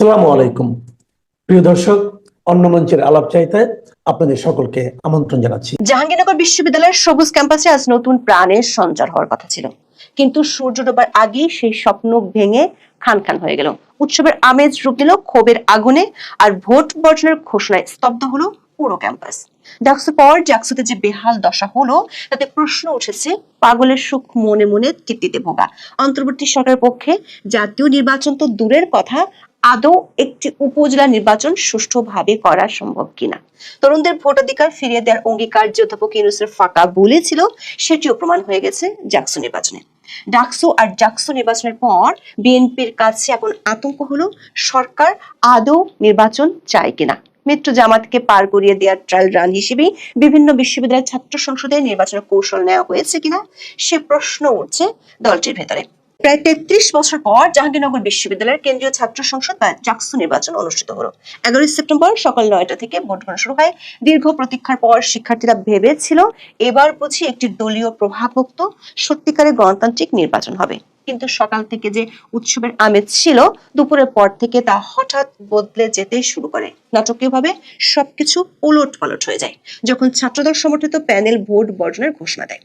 সালামু আলাইকুম। প্রিয় দর্শক, অন্য মঞ্চের আলাপ চাইতায় আপনাদের সকলকে আমন্ত্রণ জানাচ্ছি। জাহাঙ্গীরনগর বিশ্ববিদ্যালয়ের সবুজ ক্যাম্পাসে আজ নতুন প্রাণের সঞ্চার হওয়ার কথা ছিল। কিন্তু সূর্য ডোবার আগেই সেই স্বপ্ন ভেঙে খান খান হয়ে গেল। উৎসবের আমেজ রূপ দিল ক্ষোভের আগুনে আর ভোট বর্জনের ঘোষণায় স্তব্ধ হলো পুরো ক্যাম্পাস। ডাকসু পর জাকসুতে যে বেহাল দশা হলো, তাতে প্রশ্ন উঠেছে পাগলের সুখ মনে মনে তৃপ্তিতে ভোগা। অন্তর্বর্তী সরকারের পক্ষে জাতীয় নির্বাচন তো দূরের কথা আদৌ একটি উপজেলা নির্বাচন সুষ্ঠুভাবে করা সম্ভব কিনা? তরুণদের ভোটাধিকার ফিরিয়ে দেওয়ার অঙ্গীকার যে অধ্যাপক ইউনুসের ফাঁকা বলেছিল সেটিও প্রমাণ হয়ে গেছে জাকসু নির্বাচনে। ডাকসু আর জাকসু নির্বাচনের পর বিএনপির কাছে এখন আতঙ্ক হলো, সরকার আদৌ নির্বাচন চায় কিনা? মিত্র জামাতকে পার করিয়ে দেওয়ার ট্রায়াল রান হিসেবে বিভিন্ন বিশ্ববিদ্যালয়ের ছাত্র সংসদে নির্বাচনের কৌশল নেওয়া হয়েছে কিনা, সে প্রশ্ন উঠছে দলটির ভেতরে। প্রায় তেত্রিশ বছর পর জাহাঙ্গীরনগর বিশ্ববিদ্যালয়ের কেন্দ্রীয় ছাত্র সংসদ বা জাকসু নির্বাচন অনুষ্ঠিত হলো। এগারোই সেপ্টেম্বর সকাল নয়টা থেকে ভোট গণনা শুরু হয়। দীর্ঘ প্রতীক্ষার পর শিক্ষার্থীরা ভেবেছিল, এবার বুঝি একটি দলীয় প্রভাবমুক্ত, সত্যিকারের গণতান্ত্রিক নির্বাচন হবে। কিন্তু সকাল থেকে যে উৎসবের আমেজ ছিল, দুপুরের পর থেকে তা হঠাৎ বদলে যেতে শুরু করে। নাটকীয়ভাবে সবকিছু ওলট পালট হয়ে যায়, যখন ছাত্রদল সমর্থিত প্যানেল ভোট বর্জনের ঘোষণা দেয়।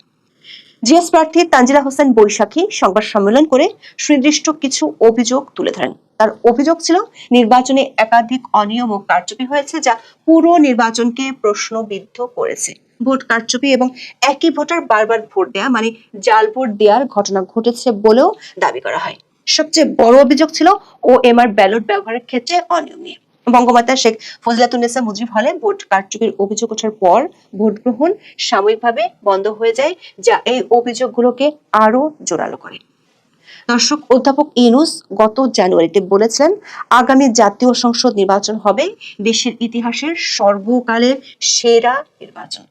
জিএস প্রার্থী তানজিলা হোসেন বৈশাখী সংবাদ সম্মেলন করে সুনির্দিষ্ট কিছু অভিযোগ তুলে ধরেন। তার অভিযোগ ছিল, নির্বাচনে একাধিক অনিয়ম ও কারচুপি হয়েছে যা পুরো নির্বাচনকে প্রশ্নবিদ্ধ করেছে। ভোট কারচুপি এবং একই ভোটার বারবার ভোট দেয়া মানে জাল ভোট দেওয়ার ঘটনা ঘটেছে বলেও দাবি করা হয়। সবচেয়ে বড় অভিযোগ ছিল ও এমআর ব্যালট ব্যবহারের ক্ষেত্রে অনিয়ম। নিয়ে বঙ্গমাতা শেখ ফজলাতুন্নেসা মুজিব হলে ভোট কারচুপির অভিযোগ ওঠার পর ভোট গ্রহণ সাময়িকভাবে বন্ধ হয়ে যায়, যা এই অভিযোগগুলোকে আরও জোরালো করে। দর্শক, অধ্যাপক ইনুস গত জানুয়ারিতে বলেছিলেন, আগামী জাতীয় সংসদ নির্বাচন হবে দেশের ইতিহাসের সর্বকালের সেরা নির্বাচন।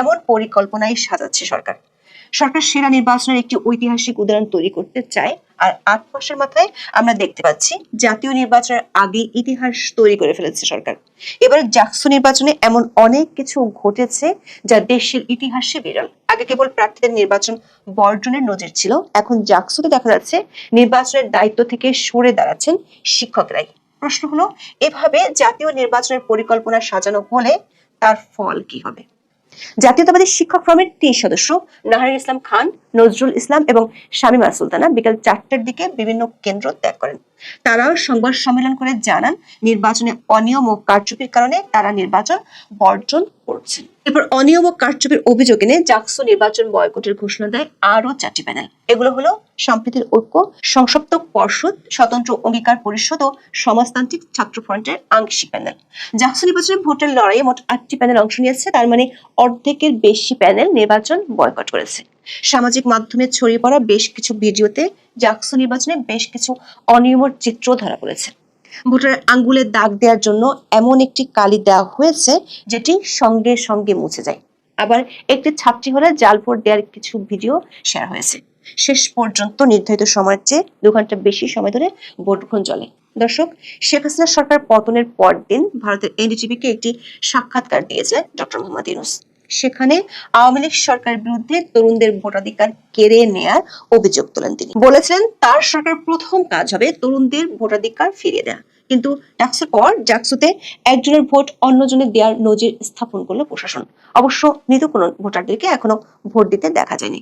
এমন পরিকল্পনাই সাজাচ্ছে সরকার। সরকার সেরা নির্বাচনের একটি ঐতিহাসিক উদাহরণ তৈরি করতে চায় আর আট মাসের মাথায় আমরা দেখতে পাচ্ছি জাতীয় নির্বাচনের আগে ইতিহাস তৈরি করে ফেলেছে সরকার। এবার জাকসু নির্বাচনে এমন অনেক কিছু ঘটেছে যা দেশের ইতিহাসে বিরল। আগে কেবল প্রার্থীদের নির্বাচন বর্জনের নজির ছিল, এখন জাকসুতে দেখা যাচ্ছে নির্বাচনের দায়িত্ব থেকে সরে দাঁড়াচ্ছেন শিক্ষকরাই। প্রশ্ন হলো, এভাবে জাতীয় নির্বাচনের পরিকল্পনা সাজানো হলে তার ফল কি হবে? জাতীয়তাবাদী শিক্ষক ফ্রমের তিন সদস্য নাহারুল ইসলাম খান, নজরুল ইসলাম এবং শামিমা সুলতানা বিকাল চারটার দিকে বিভিন্ন কেন্দ্র ত্যাগ করেন। তারা সংবাদ সম্মেলন করে জানান, নির্বাচনে অনিয়ম ও কারচুপির কারণে তারা নির্বাচন বর্জন করছেন এরপর অনিয়ম ও কারচুপির অভিযোগ এনে জাকসু নির্বাচন বয়কটের ঘোষণা দেয় আরও চারটি প্যানেল। এগুলো হলো সম্প্রীতির ঐক্য সংসপ্তক পর্ষদ, স্বতন্ত্র অঙ্গীকার পরিষদ ও সমাজতান্ত্রিক ছাত্র ফ্রন্টের আংশিক প্যানেল। জাকসু নির্বাচনে ভোটের লড়াইয়ে মোট আটটি প্যানেল অংশ নিয়েছে, তার মানে অর্ধেকের বেশি প্যানেল নির্বাচন বয়কট করেছে। সামাজিক মাধ্যমে ছড়িয়ে পড়া বেশ কিছু ভিডিওতে জাকসু নির্বাচনে বেশ কিছু অনিয়মের চিত্র ধরা পড়েছে। ভোটারের আঙ্গুলে দাগ দেওয়ার জন্য এমন একটি কালি দেওয়া হয়েছে, যেটি সঙ্গে সঙ্গে মুছে যায়। আবার একটি ছাত্রী হলে জাল ভোট দেওয়ার কিছু ভিডিও শেয়ার হয়েছে। শেষ পর্যন্ত নির্ধারিত সময়ের চেয়ে দু ঘণ্টা বেশি সময় ধরে ভোট গ্রহণ চলে। দর্শক, শেখ হাসিনা সরকার পতনের পর দিন ভারতের এনডিটিভিকে একটি সাক্ষাৎকার দিয়েছে ডক্টর মোহাম্মদ ইউনুস। সেখানে আওয়ামী লীগ সরকারের বিরুদ্ধে তরুণদের ভোটাধিকার কেড়ে নেয়ার অভিযোগ তোলেন তিনি। বলেছেন তার সরকার প্রথম কাজ হবে তরুণদের ভোটাধিকার ফিরিয়ে দেয়া। কিন্তু ডাকসুর পর জাকসুতে একজনের ভোট অন্যজনের দেওয়ার নজির স্থাপন করল প্রশাসন। অবশ্য মৃত কোনো ভোটারদেরকে এখনও ভোট দিতে দেখা যায়নি।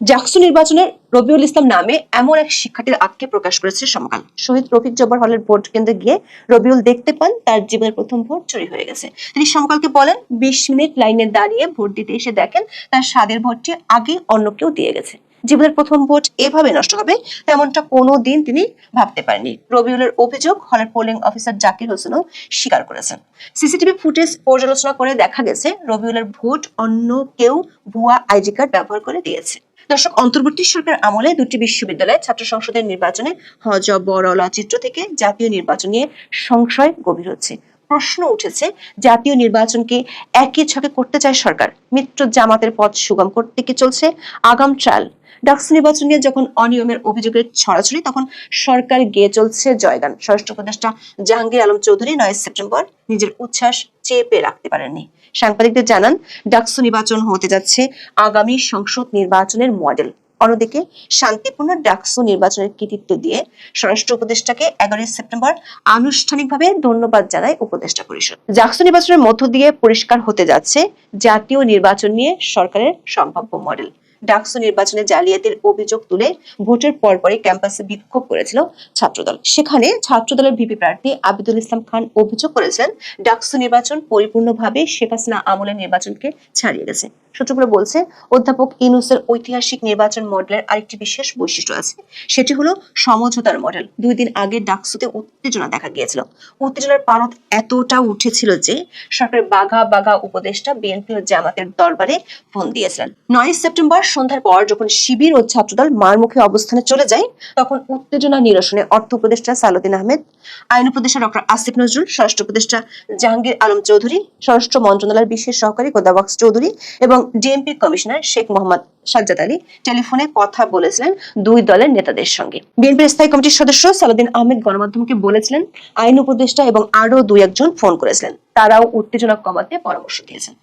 জাকসু নির্বাচনের রবিউল ইসলাম নামে এমন এক শিক্ষার্থীর আক্ষেপ প্রকাশ করেছে সমকাল। শহীদ রফিক জব্বার হলের ভোট কেন্দ্রে গিয়ে রবিউল দেখতে পান, তার জীবনের প্রথম ভোট চুরি হয়ে গেছে। তিনি সমকালকে বলেন, বিশ মিনিট লাইনে দাঁড়িয়ে ভোট দিতে এসে দেখেন, তার স্বাদের ভোটটি আগে অন্য কেউ দিয়ে গেছে। জীবনের প্রথম ভোট এভাবে নষ্ট হবে, তেমনটা কোনো দিন তিনি ভাবতে পারেননি। রবিউলের অভিযোগ, হলের পোলিং অফিসার জাকির হোসেনও স্বীকার করেছেন। সিসিটিভি ফুটেজ পর্যালোচনা করে দেখা গেছে, রবিউলের ভোট অন্য কেউ ভুয়া আইডি কার্ড ব্যবহার করে দিয়েছে। দর্শক, অন্তর্বর্তী সরকার আমলে দুটি বিশ্ববিদ্যালয়ে ছাত্র সংসদের নির্বাচনে হজ বড় চিত্র থেকে জাতীয় নির্বাচন নিয়ে সংশয় গভীর হচ্ছে। প্রশ্ন উঠেছে, জাতীয় নির্বাচনকে একই ছকে করতে চায় সরকার। মিত্র জামাতের পথ সুগম করতে কি চলছে? আগাম ট্রায়াল। ডাকসু নির্বাচন নিয়ে যখন অনিয়মের অভিযোগের ছড়াছড়ি, তখন সরকার গিয়ে চলছে জয়গান। স্বরাষ্ট্র উপদেষ্টা জাহাঙ্গীর আলম চৌধুরী নয় সেপ্টেম্বর নিজের উচ্ছ্বাস চেপে রাখতে পারেননি। সাংবাদিকদের জানান, ডাকসু নির্বাচন হতে যাচ্ছে আগামী সংসদ নির্বাচনের মডেল। অন্যদিকে শান্তিপূর্ণ ডাকসু নির্বাচনের কৃতিত্ব দিয়ে স্বরাষ্ট্র উপদেষ্টাকে এগারোই সেপ্টেম্বর আনুষ্ঠানিকভাবে ধন্যবাদ জানায় উপদেষ্টা পরিষদ। ডাকসু নির্বাচনের মধ্য দিয়ে পরিষ্কার হতে যাচ্ছে জাতীয় নির্বাচন নিয়ে সরকারের সম্ভাব্য মডেল। ডাকসু নির্বাচনে জালিয়াতির অভিযোগ তুলে ভোটের পরপরই ক্যাম্পাসে বিক্ষোভ করেছিল ছাত্রদল। সেখানে ছাত্রদলের ভিপি প্রার্থী আবিদুল ইসলাম খান অভিযোগ করেছিলেন ডাকসু নির্বাচন পরিপূর্ণভাবে শেখ হাসিনা আমলের নির্বাচনকে ছাড়িয়ে গেছে। সূত্রগুলো বলছে, অধ্যাপক ইনুসের ঐতিহাসিক নির্বাচন মডেলের আরেকটি বিশেষ বৈশিষ্ট্য আছে। সেটি হলো সমঝোতার মডেল। দুই দিন আগে ডাকসুতে উত্তেজনা দেখা গিয়েছিল। উত্তেজনার পারদ এতটা উঠেছিল যে সরকারের বাঘা বাঘা উপদেষ্টা বিএনপি ও জামাতের দরবারে ফোন দিয়েছিলেন। নয় সেপ্টেম্বর সন্ধ্যার পর যখন শিবির ও ছাত্রদল মারমুখী অবস্থানে চলে যায়, তখন উত্তেজনা নিরসনে অর্থ উপদেষ্টা সালুদ্দিন আহমেদ, আইন উপদেষ্টা ডক্টর আসিফ নজরুল, স্বরাষ্ট্র উপদেষ্টা জাহাঙ্গীর আলম চৌধুরী, স্বরাষ্ট্র মন্ত্রণালয়ের বিশেষ সহকারী গোদাবাক্স চৌধুরী এবং ডিএমপি কমিশনার শেখ মোহাম্মদ সাজ্জাদ আলী টেলিফোনে কথা বলেছিলেন দুই দলের নেতাদের সঙ্গে। বিএনপির স্থায়ী কমিটির সদস্য সালাউদ্দিন আহমেদ গণমাধ্যমকে বলেছিলেন, আইন উপদেষ্টা এবং আরও দুই একজন ফোন করেছিলেন। তারাও উত্তেজনা কমাতে পরামর্শ দিয়েছেন।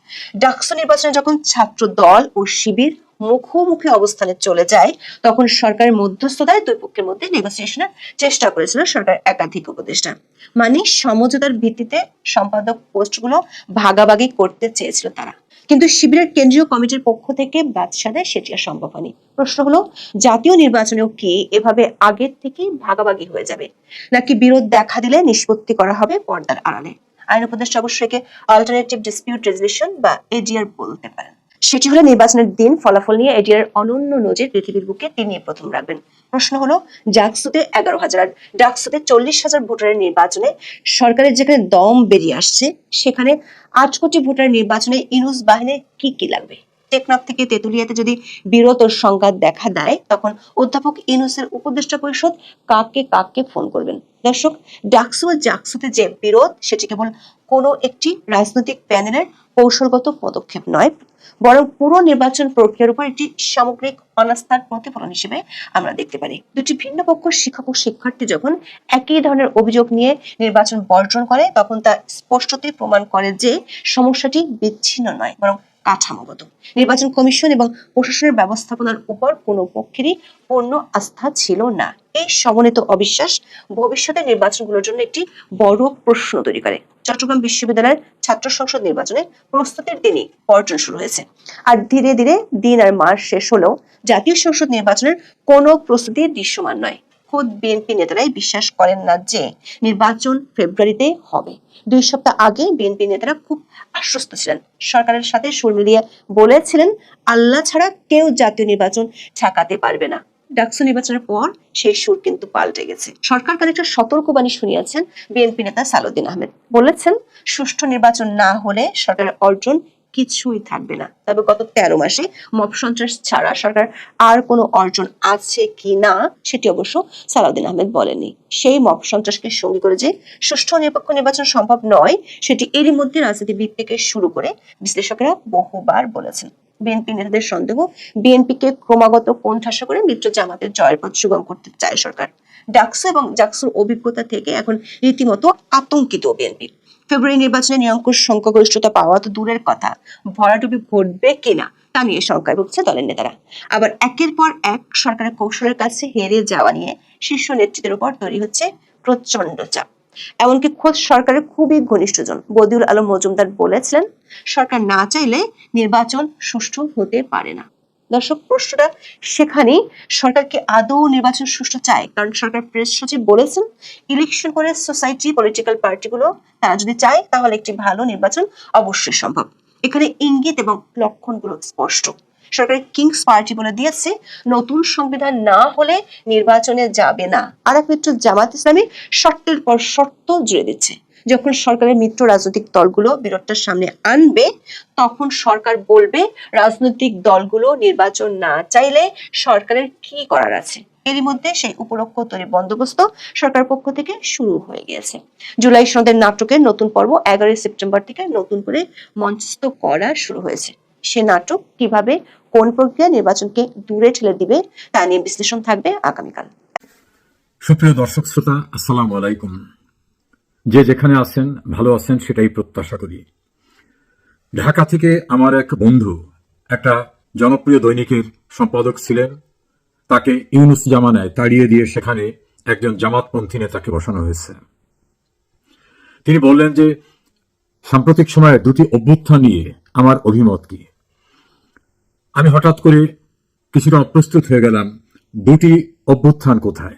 ডাকসু নির্বাচনে যখন ছাত্র দল ও শিবির মুখোমুখি অবস্থানে চলে যায়, তখন সরকারের মধ্যস্থতায় দুই পক্ষের মধ্যে নেগোসিয়েশনের চেষ্টা করেছিল সরকার একাধিক উপদেষ্টা। মানে সমঝোতার ভিত্তিতে সম্পাদক পোস্টগুলো ভাগাভাগি করতে চেয়েছিল তারা। কিন্তু শিবিরের কেন্দ্রীয় কমিটির পক্ষ থেকে বাদশাদে সেটি আর সম্ভব হয়নি। প্রশ্ন হলো, জাতীয় নির্বাচনেও কি এভাবে আগের থেকেই ভাগাভাগি হয়ে যাবে? নাকি বিরোধ দেখা দিলে নিষ্পত্তি করা হবে পর্দার আড়ালে? আইন উপদেষ্টা অবশ্যই অল্টারনেটিভ ডিসপিউট রেজলিউশন বা এডিআর বলতে পারেন। সেটি হলো নির্বাচনের দিন, ফলাফল নিয়ে এডিআর অনন্য নজির পৃথিবীর বুকে তিনি প্রথম রাখবেন। প্রশ্ন হলো জাকসুতে এগারো হাজার আর ডাকসুতে চল্লিশ হাজার ভোটারের নির্বাচনে সরকারের যেখানে দম বেরিয়ে আসছে, সেখানে আট কোটি ভোটার নির্বাচনে ইনুস বাহিনীর কি কি লাগবে? টেকনাফ থেকে তেতুলিয়াতে যদি বিরত সংঘাত দেখা দেয়, তখন অধ্যাপক ইনুসের উপদেষ্টা পরিষদ কাকে কাকে ফোন করবেন। দর্শক, ডাকসু ও জাকসুতে যে বিরোধ, সেটি কেবল কোনো একটি রাজনৈতিক প্যানেলের কৌশলগত পদক্ষেপ নয়, বরং পুরো নির্বাচন প্রক্রিয়ার উপর একটি সামগ্রিক অনাস্থার প্রতিফলন হিসেবে আমরা দেখতে পারি। দুটি ভিন্ন পক্ষ শিক্ষক ও শিক্ষার্থী যখন একই ধরনের অভিযোগ নিয়ে নির্বাচন বর্জন করে, তখন তা স্পষ্টতই প্রমাণ করে যে সমস্যাটি বিচ্ছিন্ন নয়, বরং কাঠামোগত নির্বাচন কমিশন এবং প্রশাসনের ব্যবস্থাপনার উপর কোনো পক্ষেরই পূর্ণ আস্থা ছিল না। এই সমন্বিত অবিশ্বাস ভবিষ্যতের নির্বাচনগুলোর জন্য একটি বড় প্রশ্ন তৈরি করে। চট্টগ্রাম বিশ্ববিদ্যালয়ের ছাত্র সংসদ নির্বাচনে প্রস্তুতির দিনই পর্যটন শুরু হয়েছে। আর ধীরে ধীরে দিন আর মাস শেষ হলেও জাতীয় সংসদ নির্বাচনের কোনো প্রস্তুতি দৃশ্যমান নয়। খোদ বিএনপি নেতারাই বিশ্বাস করেন না যে নির্বাচন ফেব্রুয়ারিতে হবে। দুই সপ্তাহ আগে বিএনপি নেতারা খুব আশ্বস্ত ছিলেন। সরকারের সাথে সুর মিলিয়ে বলেছিলেন, আল্লাহ ছাড়া কেউ জাতীয় নির্বাচন ঠেকাতে পারবে না। ডাকসু নির্বাচনের পর সেই সুর কিন্তু পাল্টে গেছে। সরকার খানিকটা সতর্কবাণী শুনিয়েছেন বিএনপি নেতা সালুদ্দিন আহমেদ। বলেছেন, সুষ্ঠু নির্বাচন না হলে সরকারের অর্জন কিছুই থাকবে না। তবে গত তেরো মাসে মব সন্ত্রাস ছাড়া সরকার আর কোনো অর্জন আছে কি না, সেটি অবশ্য সালাউদ্দিন আহমেদ বলেননি। সেই মব সন্ত্রাসকে সঙ্গী করে যে সুষ্ঠু নিরপেক্ষ নির্বাচন সম্ভব নয়, সেটি এরই মধ্যে রাজনীতিবিদ থেকে শুরু করে বিশ্লেষকেরা বহুবার বলেছেন। বিএনপি নেতাদের সন্দেহ, বিএনপিকে ক্রমাগত কোণঠাসা করে মিত্র জামাতের জয়ের পথ সুগম করতে চায় সরকার। ডাকসু এবং জাকসুর অভিজ্ঞতা থেকে এখন রীতিমতো আতঙ্কিত বিএনপি। ফেব্রুয়ারি নির্বাচনে নিরঙ্কুশ সংখ্যাগরিষ্ঠতা পাওয়া তো দূরের কথা। ভরাডুবি ঘটবে কিনা তা নিয়ে শঙ্কায় ভুগছে দলের নেতারা। আবার একের পর এক সরকারের কৌশলের কাছে হেরে যাওয়া নিয়ে শীর্ষ নেতৃত্বের উপর তৈরি হচ্ছে প্রচণ্ড চাপ। এমনকি খোদ সরকারের খুবই ঘনিষ্ঠজন বদিউল আলম মজুমদার বলেছিলেন, সরকার না চাইলে নির্বাচন সুষ্ঠু হতে পারে না। দর্শক, প্রশ্নটা সেখানেই সরকার কি আদৌ নির্বাচন সুষ্ঠু চায় কারণ সরকার প্রেস সচিব বলেছেন ইলেকশন করে সোসাইটি পলিটিক্যাল পার্টিগুলো তারা যদি চায়, তাহলে একটি ভালো নির্বাচন অবশ্যই সম্ভব। এখানে ইঙ্গিত এবং লক্ষণগুলো স্পষ্ট। সরকারের কিংস পার্টি বলে দিয়েছে, নতুন সংবিধান না হলে নির্বাচনে যাবে না। আর এক মিত্র জামাত ইসলামী শর্তের পর শর্ত জুড়ে দিচ্ছে। যখন সরকারের মিত্র রাজনৈতিক দলগুলো বিরোধটার সামনে আনবে, তখন সরকার বলবে, রাজনৈতিক দলগুলো নির্বাচন না চাইলে সরকারের কি করার আছে? এরই মধ্যে সেই উপলক্ষ তৈরি বন্দোবস্ত সরকার পক্ষ থেকে শুরু হয়ে গিয়েছে। জুলাই সনদের নাটকের নতুন পর্ব এগারোই সেপ্টেম্বর থেকে নতুন করে মঞ্চস্থ করা শুরু হয়েছে। সে নাটক কীভাবে কোন প্রক্রিয়া নির্বাচনকে দূরে ঠেলে দিবে তা নিয়ে বিশ্লেষণ থাকবে আগামীকাল। সুপ্রিয় দর্শক শ্রোতা, আসসালামু আলাইকুম। যে যেখানে আছেন, ভালো আছেন, সেটাই প্রত্যাশা করি। ঢাকা থেকে আমার এক বন্ধু, একটা জনপ্রিয় দৈনিকের সম্পাদক ছিলেন। তাকে ইউনুস জামানায় তাড়িয়ে দিয়ে সেখানে একজন জামাতপন্থী নেতাকে বসানো হয়েছে। তিনি বললেন যে, সাম্প্রতিক সময়ে দুটি অভ্যুত্থান নিয়ে আমার অভিমত কি? আমি হঠাৎ করে কিছুটা অপ্রস্তুত হয়ে গেলাম, দুটি অভ্যুত্থান কোথায়?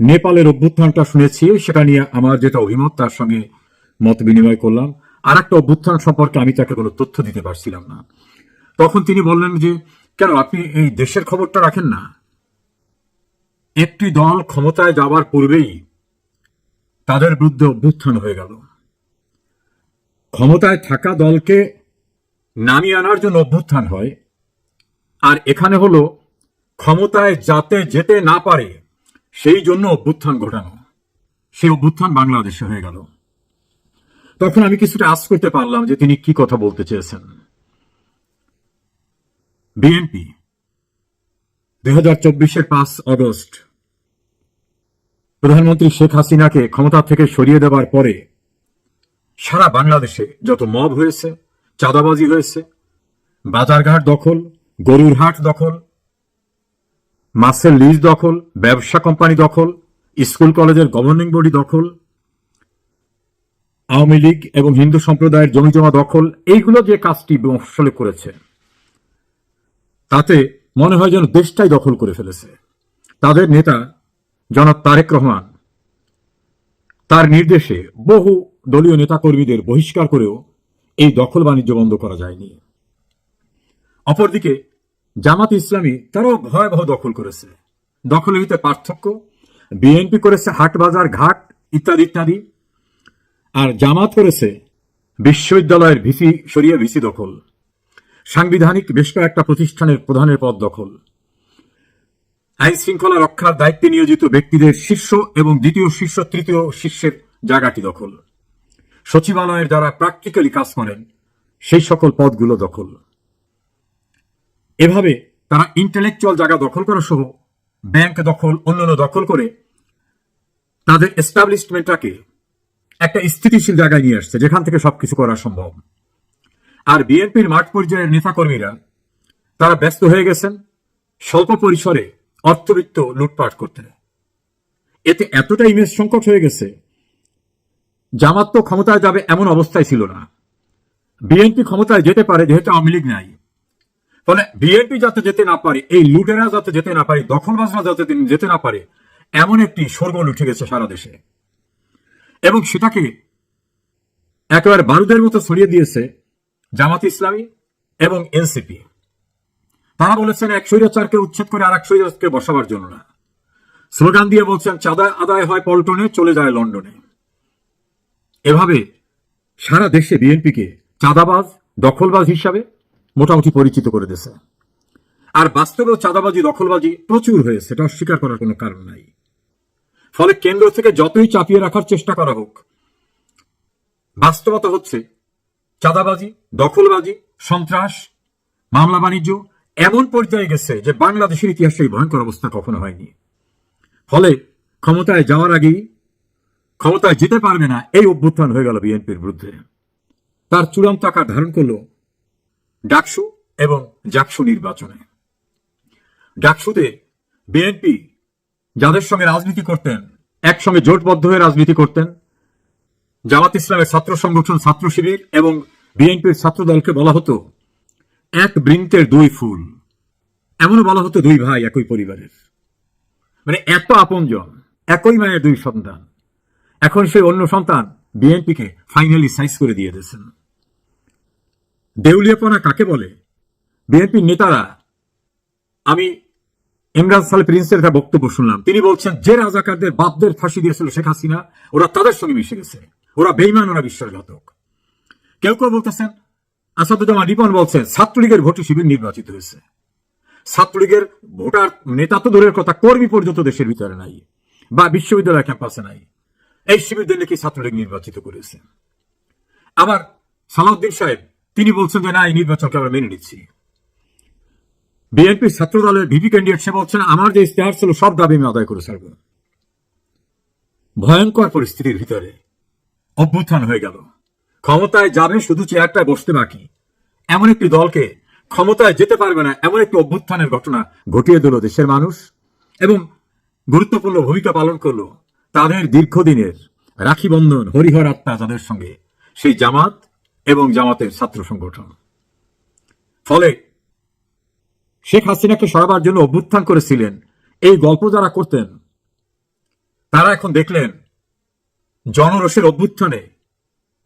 নেপালের অভ্যুত্থানটা শুনেছি, সেটা নিয়ে আমার যেটা অভিমত, তার সঙ্গে মত বিনিময় করলাম। আর একটা অভ্যুত্থান সম্পর্কে আমি তাকে কোনো তথ্য দিতে পারছিলাম না। তখন তিনি বললেন যে, কেন আপনি এই দেশের খবরটা রাখেন না? একটি দল ক্ষমতায় যাওয়ার পূর্বেই তাদের বিরুদ্ধে অভ্যুত্থান হয়ে গেল। ক্ষমতায় থাকা দলকে নামিয়ে আনার জন্য অভ্যুত্থান হয়। আর এখানে হলো, ক্ষমতায় যাতে যেতে না পারে সেই জন্য অভ্যুত্থান ঘটানো। সেই অভ্যুত্থান বাংলাদেশে হয়ে গেল। তখন আমি কিছুটা আশ করতে পারলাম যে তিনি কি কথা বলতে চেয়েছেন। বিএনপি, দুই হাজার চব্বিশের পাঁচ অগস্ট প্রধানমন্ত্রী শেখ হাসিনাকে ক্ষমতা থেকে সরিয়ে দেওয়ার পরে সারা বাংলাদেশে যত মব হয়েছে, চাঁদাবাজি হয়েছে, বাজারঘাট দখল, গরুর হাট দখল মাছের লিজ দখল, ব্যবসা কোম্পানি দখল, স্কুল, কলেজের গভর্নিং বডি দখল, আওয়ামী লীগ এবং হিন্দু সম্প্রদায়ের জমিজমা দখল, এইগুলো যে কাজটি আসলে করেছে, তাতে মনে হয় যেন দেশটাই দখল করে ফেলেছে। তাদের নেতা জনাব তারেক রহমান তার নির্দেশে বহু দলীয় নেতাকর্মীদের বহিষ্কার করেও এই দখল বাণিজ্য বন্ধ করা যায়নি। অপরদিকে জামাত ইসলামী তারাও ভয়াবহ দখল করেছে। দখলের ভিতরে পার্থক্য বিএনপি করেছে হাট বাজার ঘাট, ইত্যাদি ইত্যাদি। আর জামাত করেছে বিশ্ববিদ্যালয়ের ভিসি, সরিয়ে ভিসি দখল। সাংবিধানিক বেশ কয়েকটা প্রতিষ্ঠানের প্রধানের পদ দখল। আইন শৃঙ্খলা রক্ষার দায়িত্বে নিয়োজিত ব্যক্তিদের শীর্ষ এবং দ্বিতীয় শীর্ষ, তৃতীয় শীর্ষের জায়গাটি দখল। সচিবালয়ের যারা প্র্যাকটিক্যালি কাজ করেন, সেই সকল পদগুলো দখল। এভাবে তারা ইন্টেলেকচুয়াল জায়গা দখল করা সহ ব্যাংক দখল, অন্যান্য দখল করে তাদের এস্টাবলিশমেন্টটাকে একটা স্থিতিশীল জায়গায় নিয়ে আসছে, যেখান থেকে সবকিছু করা সম্ভব। আর বিএনপির মাঠ পর্যায়ের নেতাকর্মীরা, তারা ব্যস্ত হয়ে গেছেন স্বল্প পরিসরে অর্থবিত্ত লুটপাট করতে। এতে এতটা ইমেজ সংকট হয়ে গেছে, জামাত তো ক্ষমতায় যাবে এমন অবস্থায় ছিল না। বিএনপি ক্ষমতায় যেতে পারে, যেহেতু আওয়ামী লীগ নাই। ফলে বিএনপি যাতে যেতে না পারে, এই লুটেরা যাতে যেতে না পারে, দখলবাজরা যাতে যেতে না পারে, এমন একটি সরগোল উঠে গেছে সারা দেশে। এবং সেটাকে একেবারে বারুদের মতো ছড়িয়ে দিয়েছে জামাত ইসলামী এবং এনসিপি তারা বলেছেন এক স্বৈরাচারকে উচ্ছেদ করে আর এক স্বৈরাচারকে বসাবার জন্য না। স্লোগান দিয়ে বলছেন, চাঁদা আদায় হয় পল্টনে, চলে যায় লন্ডনে। এভাবে সারা দেশে বিএনপিকে চাঁদাবাজ, দখলবাজ হিসাবে মোটামুটি পরিচিত করে দিয়েছে। আর বাস্তবেও চাঁদাবাজি, দখলবাজি প্রচুর হয়েছে, এটা অস্বীকার করার কোনো কারণ নাই। ফলে কেন্দ্র থেকে যতই চাপিয়ে রাখার চেষ্টা করা হোক, বাস্তবতা হচ্ছে চাঁদাবাজি, দখলবাজি, সন্ত্রাস, মামলা বাণিজ্য এমন পর্যায়ে গেছে যে বাংলাদেশের ইতিহাসে এই ভয়ঙ্কর অবস্থা কখনো হয়নি। ফলে ক্ষমতায় যাওয়ার আগেই ক্ষমতায় যেতে পারবে না, এই অভ্যুত্থান হয়ে গেল বিএনপির বিরুদ্ধে। তার চূড়ান্ত আকার ধারণ করল ডাকসু এবং জাকসু নির্বাচনে। ডাকসুতে বিএনপি যাদের সঙ্গে রাজনীতি করতেন, একসঙ্গে জোটবদ্ধ হয়ে রাজনীতি করতেন, জামাত ইসলামের ছাত্র সংগঠন ছাত্র শিবির এবং বিএনপির ছাত্র দলকে বলা হতো এক বৃন্তের দুই ফুল। এমনও বলা হতো দুই ভাই একই পরিবারের। মানে এত আপনজন, একই মায়ের দুই সন্তান। এখন সেই অন্য সন্তান বিএনপিকে ফাইনালি সাইজ করে দিয়ে দিয়েছেন। দেউলিয়াপনা কাকে বলে? বিএনপির নেতারা, আমি ইমরান সাল প্রিন্সের একটা বক্তব্য শুনলাম। তিনি বলছেন, যে রাজাকারদের বাপদের ফাঁসি দিয়েছিল শেখ হাসিনা, ওরা তাদের সঙ্গে মিশে গেছে। ওরা বেইমান ওরা বিশ্বাসঘাতক। কেউ কেউ বলতেছেন, আসাদুজ্জামান রিপন বলছেন ছাত্রলীগের ভোটে শিবির নির্বাচিত হয়েছে। ছাত্রলীগের ভোটার নেতা তো দূরের কথা, কর্মী পর্যন্ত দেশের ভিতরে নাই বা বিশ্ববিদ্যালয় ক্যাম্পাসে নাই। এই শিবিরদের নাকি ছাত্রলীগ নির্বাচিত করেছে। আবার সালাউদ্দিন সাহেব তিনি বলছেন যে, না, এই নির্বাচনকে আমরা মেনে নিচ্ছি। বিএনপি ছাত্র দলের ভিপি ক্যান্ডিডেট সে বলছেন, আমার যে ইস্তেহার ছিল, সব দাবি আমি আদায় করে ছাড়ব। ভয়ঙ্কর পরিস্থিতির ভিতরে অভ্যুত্থান হয়ে গেল। ক্ষমতায় যাবে শুধু চেয়ারটায় বসতে বাকি। এমন একটি দলকে ক্ষমতায় যেতে পারবে না, এমন একটি অভ্যুত্থানের ঘটনা ঘটিয়ে দিল দেশের মানুষ এবং গুরুত্বপূর্ণ ভূমিকা পালন করল তাদের দীর্ঘদিনের রাখি বন্ধন, হরিহর আত্মা তাদের সঙ্গে। সেই জামাত এবং জামাতের ছাত্র সংগঠন। ফলে শেখ হাসিনাকে সরাবার জন্য অভ্যুত্থান করেছিলেন, এই গল্প যারা করতেন, তারা এখন দেখলেন জনরসের অভ্যুত্থানে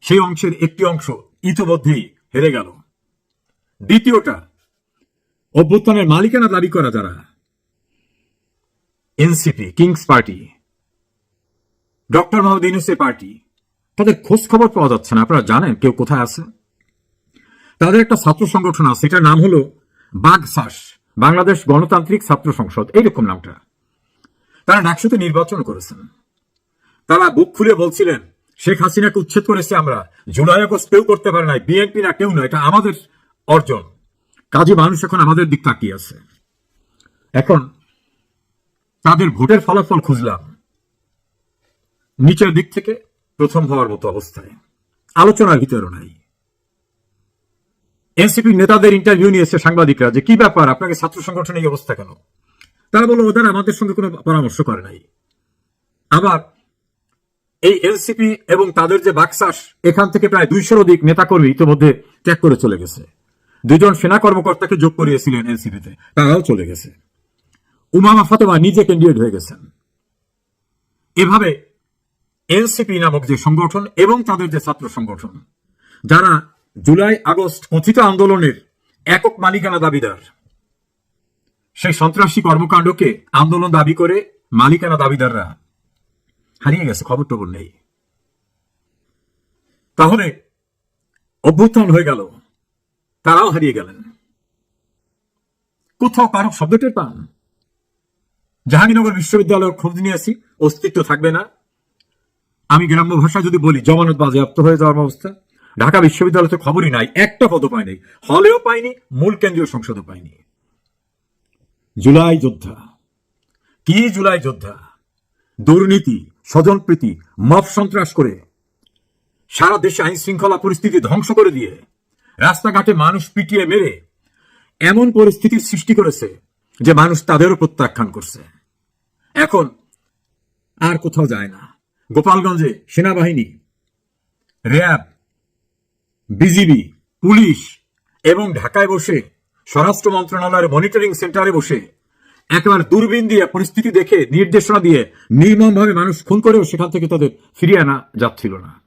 সেই অংশের একটি অংশ ইতিমধ্যেই হেরে গেল। দ্বিতীয়টা, অভ্যুত্থানের মালিকানা দাবি করা যারা, NCP, kings party, doctor Mohammad ইউনুসের পার্টি তাদের খোঁজ খবর পাওয়া যাচ্ছে না। আপনারা জানেন কেউ কোথায় আছে? তাদের একটা ছাত্র সংগঠন আছে, এটার নাম হলো বাগসাস, বাংলাদেশ গণতান্ত্রিক ছাত্র সংসদ। এইরকম নামটা। তারা ডাকসুতে নির্বাচন করেছেন। তারা বুক খুলে বলছিলেন, শেখ হাসিনাকে উচ্ছেদ করেছি আমরা। জুলাই আগস্ট কেউ করতে পারে নাই। বিএনপি না, কেউ না। এটা আমাদের অর্জন। কাজে মানুষ এখন আমাদের দিক তাকিয়ে আছে। এখন তাদের ভোটের ফলাফল খুঁজলাম। নিচের দিক থেকে প্রথম হওয়ার মতো অবস্থায়। আলোচনার ভিতরও নাই। এনসিপি নেতাদের ইন্টারভিউ নিয়েছে সাংবাদিকরা যে, কি ব্যাপার? আপনাকে ছাত্র সংগঠনের অবস্থা কেন? তারা বলল, ওদের আমাদের সঙ্গে কোনো পরামর্শ করে নাই। আবার এই এনসিপি এবং তাদের যে বাকসাস, এখান থেকে প্রায় দুইশোর অধিক নেতাকর্মী ইতিমধ্যে ত্যাগ করে চলে গেছে। দুজন সেনা কর্মকর্তাকে যোগ করিয়েছিলেন এনসিপিতে, তারাও চলে গেছে। উমামা ফাতেমা নিজে ক্যান্ডিডেট হয়ে গেছেন। এভাবে এনসিপি নামক যে সংগঠন এবং তাদের যে ছাত্র সংগঠন, যারা জুলাই, আগস্ট কথিত আন্দোলনের একক মালিকানা দাবিদার, সেই সন্ত্রাসী কর্মকাণ্ডকে আন্দোলন দাবি করে মালিকানা দাবিদাররা হারিয়ে গেছে, খবর টবর নেই। তাহলে অভ্যুত্থান হয়ে গেল, তারাও হারিয়ে গেলেন। কোথাও কারও শব্দটের পান? জাহাঙ্গীরনগর বিশ্ববিদ্যালয়ের খোঁজ নিয়েছি, অস্তিত্ব থাকবে না। আমি গ্রাম্য ভাষা যদি বলি, জমানত বাজেয়াপ্ত হয়ে যাওয়ার অবস্থা। ঢাকা বিশ্ববিদ্যালয় তো খবরই নাই, একটা পদ পায়নি হলেও পাইনি, মূল কেন্দ্রীয় সংসদও পাইনি। জুলাই যোদ্ধা। কি জুলাই যোদ্ধা? দুর্নীতি, স্বজনপ্রীতি, মব সন্ত্রাস করে সারা দেশে আইন শৃঙ্খলা পরিস্থিতি ধ্বংস করে দিয়ে রাস্তাঘাটে মানুষ পিটিয়ে মেরে এমন পরিস্থিতির সৃষ্টি করেছে যে মানুষ তাদেরও প্রত্যাখ্যান করছে। এখন আর কোথাও যায় না। গোপালগঞ্জে সেনাবাহিনী, র্যাব, বিজিবি, পুলিশ এবং ঢাকায় বসে স্বরাষ্ট্র মন্ত্রণালয়ের মনিটরিং সেন্টারে বসে একেবারে দূরবীন দিয়ে পরিস্থিতি দেখে নির্দেশনা দিয়ে নির্মমভাবে মানুষ খুন করেও সেখান থেকে তাদের ফিরিয়ে আনা যাচ্ছিল না।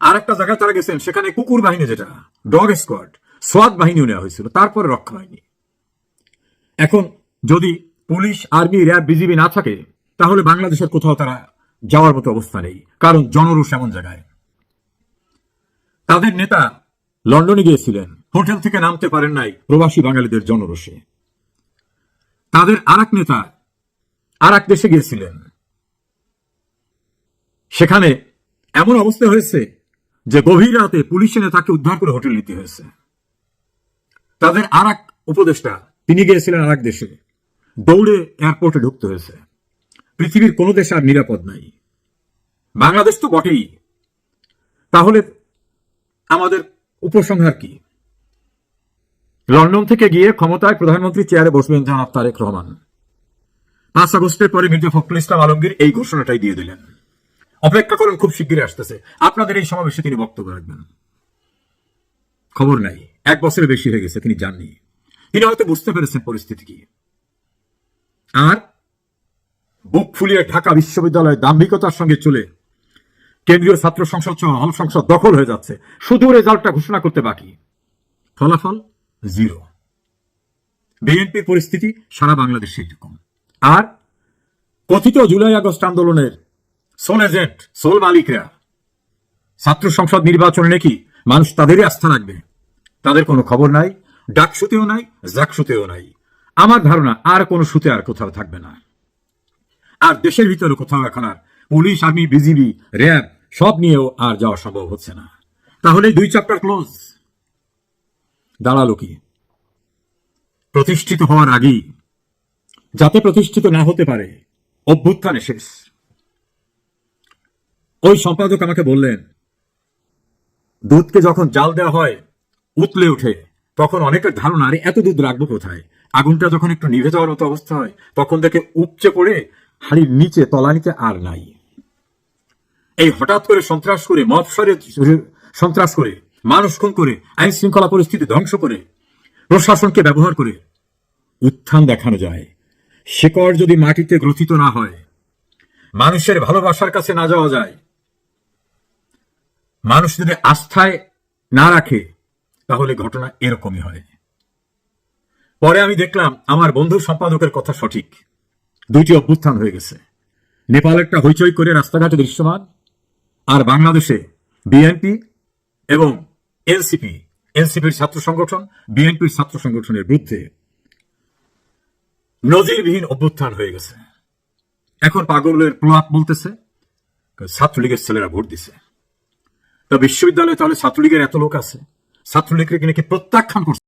আর একটা জায়গায় তারা গেছেন, সেখানে কুকুর বাহিনী যেটা, ডগ স্কোয়াড, সোয়াদ বাহিনীও নেওয়া হয়েছিল, তারপরে রক্ষা হয়নি। এখন যদি পুলিশ, আর্মি, র্যাব, বিজিবি না থাকে, তাহলে বাংলাদেশের কোথাও তারা যাওয়ার মতো অবস্থা নেই। কারণ জনরোষ এমন জায়গায়। তাদের নেতা লন্ডনে গিয়েছিলেন। হোটেল থেকে নামতে পারেন নাই প্রবাসী বাঙালিদের জনরোষে। তাদের আর নেতা আর দেশে গিয়েছিলেন। সেখানে এমন অবস্থা হয়েছে যে গভীর রাতে পুলিশ এনে তাকে উদ্ধার করে হোটেল নিতে হয়েছে। তাদের আর উপদেষ্টা, তিনি গিয়েছিলেন আর দেশে। দৌড়ে এয়ারপোর্টে ঢুকতে হয়েছে। পৃথিবীর কোনো দেশ আর নিরাপদ নাই। বাংলাদেশ তো বটেই। তাহলে আমাদের উপসংহার কি? লন্ডন থেকে গিয়ে ক্ষমতায় প্রধানমন্ত্রী চেয়ারে বসবেন জনাব তারেক রহমান। পাঁচ আগস্টের পরে মির্জা ফখরুল ইসলাম আলমগীর এই ঘোষণাটাই দিয়ে দিলেন। অপেক্ষা করুন, খুব শিগগিরই আসতেছে। আপনাদের এই সমাবেশে তিনি বক্তব্য রাখবেন। খবর নাই। এক বছরের বেশি হয়ে গেছে, তিনি জাননি তিনি হয়তো বুঝতে পেরেছেন পরিস্থিতি কি। আর বুক ফুলিয়ে ঢাকা বিশ্ববিদ্যালয় দাম্ভিকতার সঙ্গে চলে কেন্দ্রীয় ছাত্র সংসদ সহ হল সংসদ দখল হয়ে যাচ্ছে। শুধু রেজাল্টটা ঘোষণা করতে বাকি। ফলাফল জিরো। বিএনপির পরিস্থিতি সারা বাংলাদেশে এরকম। আর কথিত জুলাই আগস্ট আন্দোলনের সোল এজেন্ট, সোল মালিকরা ছাত্র সংসদ নির্বাচনে নাকি মানুষ তাদেরই আস্থা রাখবে? তাদের কোনো খবর নাই, ডাকসুতেও নাই, জাকসুতেও নাই। আমার ধারণা, আর কোনো সুতে আর কোথাও থাকবে না। আর দেশের ভিতরে কোথাও এখন আর পুলিশ, আর্মি, বিজিবি, র্যাব সব নিয়েও আর যাওয়া সম্ভব হচ্ছে না। তাহলে দুই চ্যাপ্টার ক্লোজ দাঁড়াল কি? প্রতিষ্ঠিত হওয়ার আগেই, যাতে প্রতিষ্ঠিত না হতে পারে, অভ্যুত্থানে শেষ। ওই সম্পাদক আমাকে বললেন, দুধকে যখন জাল দেওয়া হয়, উতলে ওঠে তখন অনেকের ধারণা, আরে, এত দুধ রাখব কোথায়? আগুনটা যখন একটু নিভে যাওয়ার মতো অবস্থা হয়, তখন দেখে উপচে পড়ে হাড়ির নিচে তলানিতে আর নাই। এই হঠাৎ করে সন্ত্রাস করে মৎসরে সন্ত্রাস করে, মানুষ খুন করে আইন শৃঙ্খলা পরিস্থিতি ধ্বংস করে, প্রশাসনকে ব্যবহার করে, উত্থান দেখানো যায়। শেকড় যদি মাটিতে গ্রথিত না হয়, মানুষের ভালোবাসার কাছে না যাওয়া যায়। মানুষ যদি আস্থায় না রাখে, তাহলে ঘটনা এরকমই হয়। পরে আমি দেখলাম আমার বন্ধু সম্পাদকের কথা সঠিক। দুইটি অভ্যুত্থান হয়ে গেছে। নেপালেরটা হইচই করে রাস্তাঘাটে দৃশ্যমান, আর বাংলাদেশে বিএনপি এবং এনসিপি, এনসিপির ছাত্র সংগঠন, বিএনপির ছাত্র সংগঠনের বিরুদ্ধে নজিরবিহীন অভ্যুত্থান হয়ে গেছে। এখন পাগলের প্রলাপ বলতেছে, ছাত্রলীগের ছেলেরা ভোট দিছে। তা বিশ্ববিদ্যালয়ে তাহলে ছাত্রলীগের এত লোক আছে, ছাত্রলীগকে নাকি প্রত্যাখ্যান করছে?